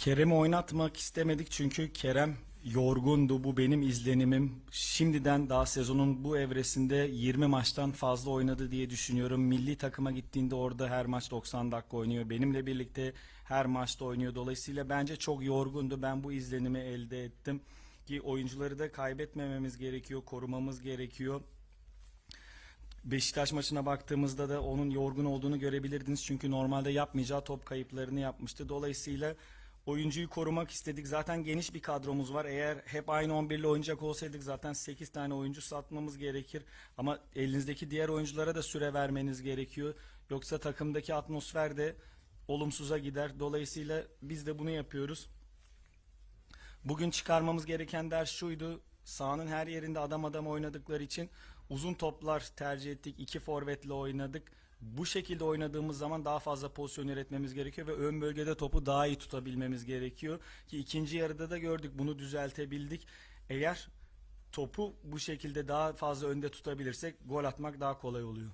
Kerem'i oynatmak istemedik çünkü Kerem yorgundu. Bu benim izlenimim. Şimdiden daha sezonun bu evresinde 20 maçtan fazla oynadı diye düşünüyorum. Milli takıma gittiğinde orada her maç 90 dakika oynuyor. Benimle birlikte her maçta oynuyor. Dolayısıyla bence çok yorgundu. Ben bu izlenimi elde ettim. Ki oyuncuları da kaybetmememiz gerekiyor, korumamız gerekiyor. Beşiktaş maçına baktığımızda da onun yorgun olduğunu görebilirdiniz. Çünkü normalde yapmayacağı top kayıplarını yapmıştı. Dolayısıyla oyuncuyu korumak istedik. Zaten geniş bir kadromuz var. Eğer hep aynı 11 ile oynayacak olsaydık zaten 8 tane oyuncu satmamız gerekir. Ama elinizdeki diğer oyunculara da süre vermeniz gerekiyor. Yoksa takımdaki atmosfer de olumsuza gider. Dolayısıyla biz de bunu yapıyoruz. Bugün çıkarmamız gereken ders şuydu. Sahanın her yerinde adam adam oynadıkları için uzun toplar tercih ettik. İki forvetle oynadık. Bu şekilde oynadığımız zaman daha fazla pozisyon üretmemiz gerekiyor ve ön bölgede topu daha iyi tutabilmemiz gerekiyor. Ki ikinci yarıda da gördük bunu düzeltebildik. Eğer topu bu şekilde daha fazla önde tutabilirsek gol atmak daha kolay oluyor.